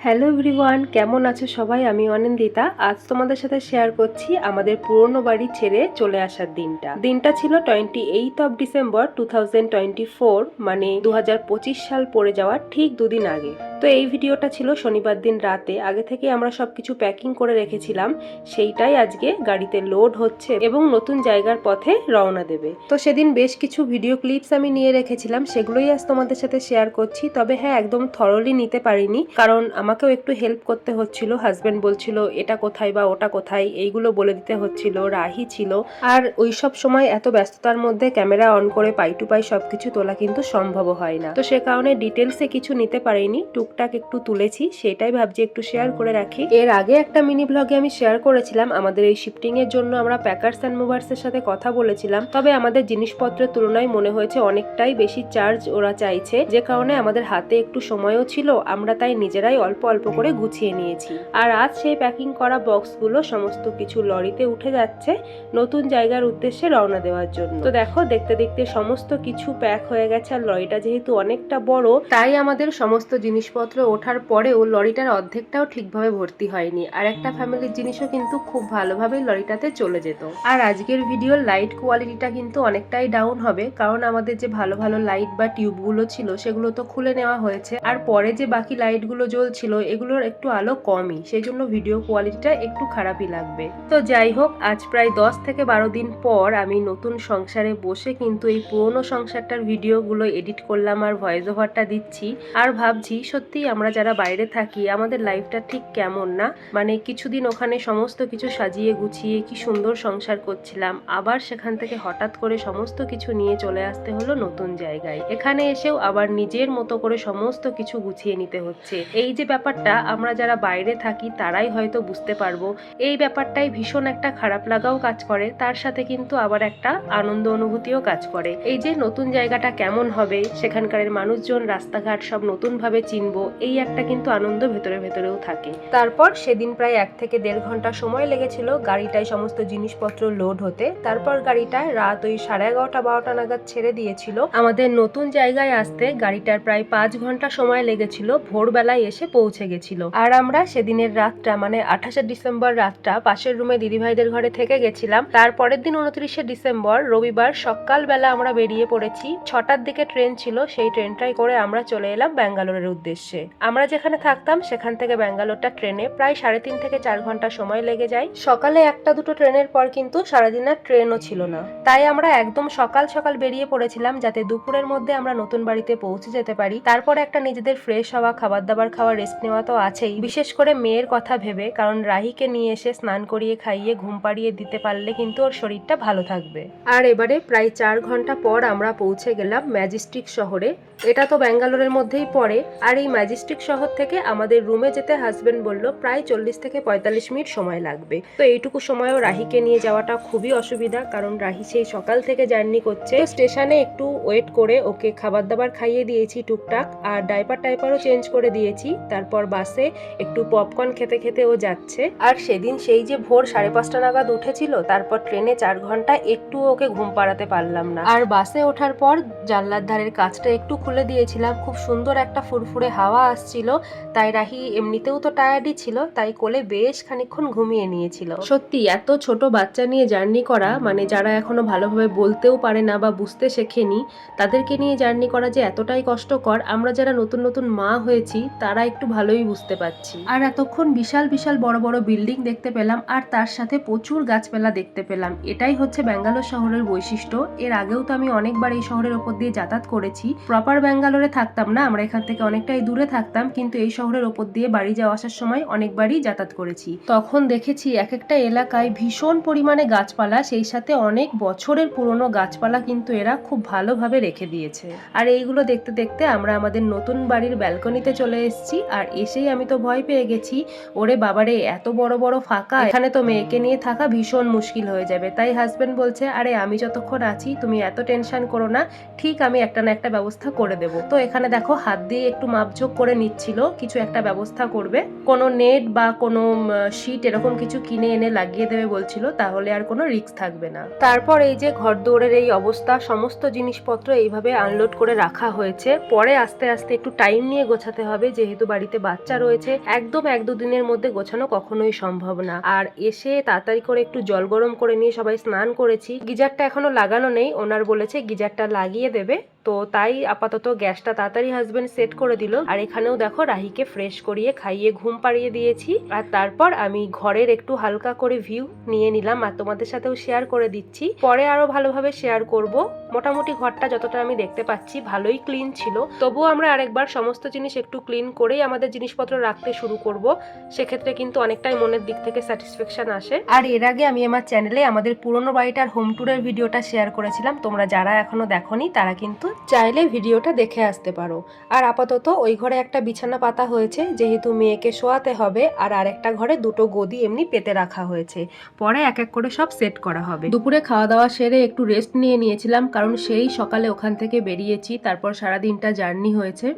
Hello everyone, কেমন আছো সবাই? আমি অনিন্দিতা। আজ তোমাদের সাথে শেয়ার করছি আমাদের পুরনো বাড়ি ছেড়ে চলে আসার দিনটা। দিনটা ছিল twenty eight of December two মানে দু হাজার পঁচিশ সাল পড়ে যাওয়ার ঠিক দুদিন আগে। তো এই ভিডিওটা ছিল শনিবার দিন রাতে। আগে থেকে আমরা সবকিছু প্যাকিং করে রেখেছিলাম। সেইটাই আজকে গাড়িতে লোড হচ্ছে এবং নতুন জায়গার পথে রওনা দেবে। তো সেদিন বেশ কিছু ভিডিও ক্লিপস আমি নিয়ে রেখেছিলাম। সেগুলোই আজ তোমাদের সাথে শেয়ার করছি। তবে হ্যাঁ একদম থরলি নিতে পারিনি। কারণ আমাকেও একটু হেল্প করতে হচ্ছিল। হাজব্যান্ড বলছিল, এটা কোথায় বা ওটা কোথায়? এইগুলো বলে দিতে হচ্ছিল। রাহি ছিল। আর ওই সব সময় এত ব্যস্ততার মধ্যে ক্যামেরা অন করে পাই টু পাই সবকিছু তোলা কিন্তু সম্ভব হয় না। তো সে কারণে ডিটেলসে কিছু নিতে পারিনি। টুকটাক একটু তুলেছি, সেটাই ভাবছি একটু শেয়ার করে রাখি। এর আগে একটা মিনি ব্লগে আমি শেয়ার করেছিলাম, আমাদের এই শিফটিং এর জন্য আমরা প্যাকার্স অ্যান্ড মুভার্স এর সাথে কথা বলেছিলাম। তবে আমাদের জিনিসপত্রের তুলনায় মনে হয়েছে অনেকটাই বেশি চার্জ ওরা চাইছে, যে কারণে আমাদের হাতে একটু সময়ও ছিল, আমরা তাই নিজেরাই অল্প অল্প করে গুছিয়ে নিয়েছি। আর আজ সেই প্যাকিং করা বক্সগুলো সমস্ত কিছু লরিতে উঠে যাচ্ছে, নতুন জায়গার উদ্দেশ্যে রওনা দেওয়ার জন্য। তো দেখো, দেখতে দেখতে সমস্ত কিছু প্যাক হয়ে গেছে, আর লরিটা যেহেতু অনেকটা বড়, তাই আমাদের সমস্ত জিনিসপত্র ওঠার পরেও লরিটার অর্ধেকটাও ঠিকভাবে ভর্তি হয়নি। আর একটা ফ্যামিলির জিনিসও কিন্তু খুব ভালোভাবে লরিটাতে চলে যেত। আর আজকের ভিডিওর লাইট কোয়ালিটিটা কিন্তু অনেকটাই ডাউন হবে, কারণ আমাদের যে ভালো ভালো লাইট বা টিউবগুলো ছিল সেগুলো তো খুলে নেওয়া হয়েছে। আর পরে যে বাকি লাইটগুলো জ্বলছিল, এগুলোর একটু আলো কমই সেই জন্য ভিডিও কোয়ালিটিটা একটু খারাপই লাগবে। তো যাই হোক, আজ প্রায় দশ থেকে বারো দিন পর আমি নতুন সংসারে বসে কিন্তু এই পুরনো সংসারটার ভিডিওগুলো এডিট করলাম আর ভয়েস ওভারটা দিচ্ছি। আর ভাবছি, সত্যি আমরা যারা বাইরে থাকি, আমাদের লাইফটা ঠিক কেমন না? মানে কিছুদিন ওখানে সমস্ত কিছু সাজিয়ে গুছিয়ে কি সুন্দর সংসার করছিলাম, আবার সেখান থেকে হঠাৎ করে সমস্ত কিছু নিয়ে চলে আসতে হলো নতুন জায়গায়। এখানে এসেও আবার নিজের মতো করে সমস্ত কিছু গুছিয়ে নিতে হচ্ছে। এই যে ব্যাপারটা আমরা যারা বাইরে থাকি, তারাই হয়তো বুঝতে পারব। এই ব্যাপারটাই ভীষণ একটা খারাপ লাগাও কাজ করে, তার সাথে কিন্তু আবার একটা আনন্দ অনুভূতিও কাজ করে। এই যে নতুন জায়গাটা কেমন হবে সেখানকার মানুষজন, রাস্তাঘাট সব নতুন ভাবে চিনবো। এই একটা কিন্তু আনন্দ ভেতরে ভেতরেও থাকে। তারপর সেদিন প্রায় এক থেকে দেড় ঘণ্টা সময় লেগেছিল গাড়িটায় সমস্ত জিনিসপত্র লোড হতে। তারপর গাড়িটায় রাত ওই সাড়ে এগারোটা, বারোটা নাগাদ ছেড়ে দিয়েছিল। আমাদের নতুন জায়গায় আসতে গাড়িটার প্রায় পাঁচ ঘণ্টা সময় লেগেছিল, ভোরবেলায় এসে পৌঁছে গেছিল। আর আমরা সেদিনের রাতটা মানে আঠাশে ডিসেম্বর রাতটা, পাশের রুমে দিদিভাইদের ঘরে থেকে গেছিলাম। তারপরের দিন উনত্রিশে ডিসেম্বর, রবিবার সকালবেলা আমরা বেরিয়ে পড়েছি। ছটার দিকে ট্রেন ছিল, সেই ট্রেনটাই করে আমরা চলে এলাম ব্যাঙ্গালোরের উদ্দেশ্যে। আমরা যেখানে থাকতাম, সেখান থেকে ব্যাঙ্গালোরটা ট্রেনে প্রায় সাড়ে তিন থেকে চার ঘণ্টা সময় লেগে যায়। সকালে একটা দুটো ট্রেনের পর কিন্তু সারাদিন আর ট্রেনও ছিল না। তাই আমরা একদম সকাল সকাল বেরিয়ে পড়েছিলাম যাতে দুপুরের মধ্যে আমরা নতুন বাড়িতে পৌঁছে যেতে পারি। তারপরে একটা নিজেদের ফ্রেশ হওয়া খাবার দাবার খাওয়া রেস্ট নেওয়া তো আছেই। বিশেষ করে মেয়ের কথা ভেবে, কারণ রাহিকে নিয়ে এসে স্নান করিয়ে খাইয়ে, ঘুম পাড়িয়ে দিতে পারলে কিন্তু ওর শরীরটা ভালো থাকবে। আর এবারে প্রায় চার ঘণ্টা পর আমরা পৌঁছে গেলাম ম্যাজিস্ট্রিক শহরে। এটা তো ব্যাঙ্গালোরের মধ্যেই পড়ে। আর এই ম্যাজিস্ট্রিক শহর থেকে আমাদের রুমে যেতে হাজবেন্ড বলল, প্রায় চল্লিশ থেকে পঁয়তাল্লিশ মিনিট সময় লাগবে। তো এইটুকু সময়ও রাহিকে নিয়ে যাওয়াটা খুবই অসুবিধা, কারণ রাহি সেই সকাল থেকে জার্নি করছে। স্টেশনে একটু ওয়েট করে ওকে খাবার দাবার খাইয়ে দিয়েছি টুকটাক, আর ডাইপার টাইপারও চেঞ্জ করে দিয়েছি। তারপর বাসে একটু পপকর্ন খেতে খেতে ও যাচ্ছে। আর সেদিন সেই যে ভোর সাড়ে পাঁচটা নাগাদ উঠেছিল, তারপর ট্রেনে চার ঘণ্টা একটু ওকে ঘুম পাড়াতে পারলাম না। আর বাসে ওঠার পর জানলার ধারের কাজটা একটু খুলে দিয়েছিলাম। খুব সুন্দর একটা ফুরফুরে হাওয়া আসছিল তাই রাহি এমনিতেও তো টায়ার্ডই ছিল তাই কোলে বেশ খানিকক্ষণ ঘুমিয়ে নিয়েছিল। সত্যি এত ছোট বাচ্চা নিয়ে জার্নি করা মানে যারা এখনও ভালোভাবে বলতেও পারে না বা বুঝতে শেখেনি তাদেরকে নিয়ে জার্নি করা যে এতটাই কষ্টকর আমরা যারা নতুন নতুন মা হয়েছি তারা একটু ভালোই বুঝতে পারছি। আর এতক্ষণ বিশাল বিশাল বড় বড় বিল্ডিং দেখতে পেলাম আর তার সাথে প্রচুর গাছপালা দেখতে পেলাম। এটাই হচ্ছে ব্যাঙ্গালোর শহরের বৈশিষ্ট্য। এর আগেও তো আমি অনেকবার এই শহরের ওপর দিয়ে যাতায়াত করেছি। প্রপার ব্যাঙ্গালোরে থাকতাম না আমরা এখান থেকে অনেকটাই দূরে থাকতাম, কিন্তু এই শহরের ওপর দিয়ে বাড়ি যাওয়া আসার সময় অনেকবারই যাতায়াত করেছি। তখন দেখেছি এক একটা এলাকায় ভীষণ পরিমাণে গাছপালা, সেই সাথে অনেক বছরের পুরনো গাছপালা কিন্তু এরা খুব ভালোভাবে রেখে দিয়েছে। আর এইগুলো দেখতে দেখতে আমরা আমাদের নতুন বাড়ির ব্যালকনিতে চলে এসেছি, আর এসেই আমি তো ভয় পেয়ে গেছি, ওরে বাবারে, এত বড় বড় ফাঁকা, এখানে তো মেয়েকে নিয়ে থাকা ভীষণ মুশকিল হয়ে যাবে। তাই হাজবেন্ড বলছে, আরে, আমি যতক্ষণ আছি, তুমি এত টেনশন করো না, ঠিক আমি একটা না একটা ব্যবস্থা করে দেব। তো এখানে দেখো, হাত দিয়ে একটু মাপঝোক করে নিচ্ছিল, কিছু একটা ব্যবস্থা করবে। কোনো নেট বা কোনো শিট এরকম কিছু কিনে এনে লাগিয়ে দেবে বলছিল, তাহলে আর কোনো রিস্ক থাকবে না। তারপর এই যে ঘর দৌড়ের এই অবস্থা, সমস্ত জিনিসপত্র এইভাবে আনলোড করে রাখা হয়েছে। পরে আস্তে আস্তে একটু টাইম নিয়ে গোছাতে হবে, যেহেতু বাড়িতে বাচ্চা রয়েছে, একদম এক দুদিনের মধ্যে গোছানো কখনোই সম্ভব না। আর এসে তাড়াতাড়ি করে একটু জল গরম করে নিয়ে সবাই স্নান করেছি। গিজারটা এখনও লাগানো নেই, ওনার বলেছে গিজারটা লাগিয়ে দেবে। তো তাই আপাতত গ্যাসটা তাড়াতাড়ি হাজবেন্ড সেট করে দিল। আর এখানেও দেখো রাহিকে ফ্রেশ করিয়ে খাইয়ে ঘুম পাড়িয়ে দিয়েছি। আর তারপর আমি ঘরের একটু হালকা করে ভিউ নিয়ে নিলাম আর তোমাদের সাথেও শেয়ার করে দিচ্ছি। পরে আরও ভালোভাবে শেয়ার করব। মোটামুটি ঘরটা যতটা আমি দেখতে পাচ্ছি ভালোই ক্লিন ছিল। তবুও আমরা আরেকবার সমস্ত জিনিস একটু ক্লিন করেই আমাদের জিনিসপত্র রাখতে শুরু করব। সেক্ষেত্রে কিন্তু অনেকটাই মনের দিক থেকে স্যাটিসফ্যাকশন আসে। আর এর আগে আমি আমার চ্যানেলে আমাদের পুরনো বাড়িটার হোম ট্যুরের ভিডিওটা শেয়ার করেছিলাম। তোমরা যারা এখনও দেখোনি, তারা কিন্তু চাইলে ভিডিওটা দেখে আসতে পারো। আর আপাতত ওই ঘরে একটা বিছানা পাতা হয়েছে, যেহেতু মেয়েকে শোয়াতে হবে, আর আরেকটা ঘরে দুটো গদি এমনি পেতে রাখা হয়েছে। পরে এক এক করে সব সেট করা হবে। দুপুরে খাওয়া দাওয়া সেরে একটু রেস্ট নিয়ে নিয়েছিলাম, কারণ সেই সকালে ওখান থেকে বেরিয়েছি, তারপর সারা দিনটা জার্নি হয়েছে।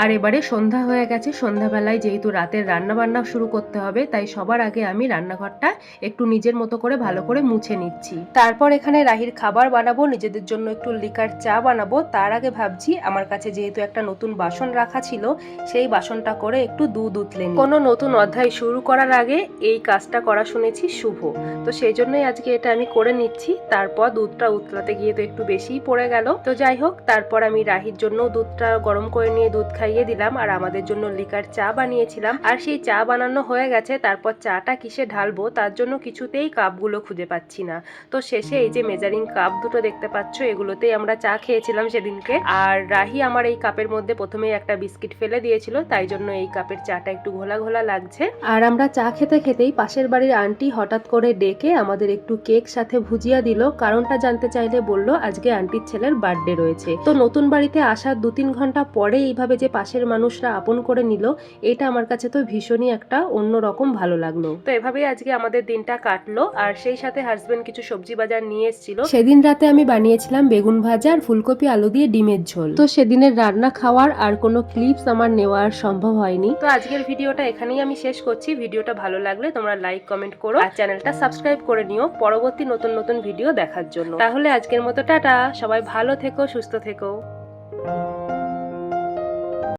আর এবারে সন্ধ্যা হয়ে গেছে, সন্ধ্যাবেলায় যেহেতু রাতের রান্না বান্না শুরু করতে হবে, তাই সবার আগে আমি রান্নাঘরটা একটু নিজের মতো করে ভালো করে মুছে নিচ্ছি। তারপর এখানে রাহির খাবার বানাবো, নিজেদের জন্য একটু লিকার চা বানাবো, তার আগে ভাবছি আমার কাছে যেহেতু একটা নতুন বাসন রাখা ছিল, সেই বাসনটা করে একটু দুধ উতলে। কোনো নতুন অধ্যায় শুরু করার আগে এই কাজটা করা শুনেছি শুভ। তো সেই জন্যই আজকে এটা আমি করে নিচ্ছি। তারপর দুধটা উতলাতে গিয়ে তো একটু বেশিই পড়ে গেল। তো যাই হোক, তারপর আমি রাহির জন্য দুধটা গরম করে নিয়ে দুধ খাইয়ে দিলাম আর আমাদের জন্য লিকার চা বানিয়েছিলাম। আর সেই চা বানানো হয়ে গেছে, তারপর চাটা কিসে ঢালবো তার জন্য কিছুতেই কাপগুলো খুঁজে পাচ্ছি না। তো শেষে এই যে মেজারিং কাপ দুটো দেখতে পাচ্ছ, এগুলোতেই আমরা চা খেয়েছিলাম সেদিনকে আর রাহি আমার এই কাপের মধ্যে প্রথমেই একটা বিস্কিট ফেলে দিয়েছিল, তাই জন্য এই কাপের চাটা একটু ঘোলা ঘোলা লাগছে। আর আমরা চা খেতে খেতেই পাশের বাড়ির আন্টি হঠাৎ করে ডেকে আমাদের একটু কেক সাথে ভুজিয়া দিল, কারণটা জানতে চাইলে বলল, আজকে আন্টির ছেলের বার্থডে রয়েছে। তো নতুন বাড়িতে আসার দু তিন ঘণ্টা পরে এইভাবে যে পাশের মানুষরা আপন করে নিল, এটা আমার কাছে তো ভীষণই একটা অন্যরকম ভালো লাগল। তো এভাবেই আজকে আমাদের দিনটা কাটলো, আর সেই সাথে হাজবেন্ড কিছু সবজি বাজার নিয়ে এসেছিল। সেদিন রাতে আমি বানিয়েছিলাম বেগুন ভাজা আর ফুলকপি আলু দিয়ে ডিমের ঝোল। তো সেদিনের রান্না খাওয়ার আর কোনো ক্লিপস আমার নেওয়া আর সম্ভব হয়নি। তো আজকের ভিডিওটা এখানেই আমি শেষ করছি। ভিডিওটা ভালো লাগলে তোমরা লাইক কমেন্ট করো আর চ্যানেলটা সাবস্ক্রাইব করে নিও পরবর্তী নতুন নতুন ভিডিও দেখার জন্য। তাহলে আজকের মতো টাটা। সবাই ভালো থেকো সুস্থ থেকো।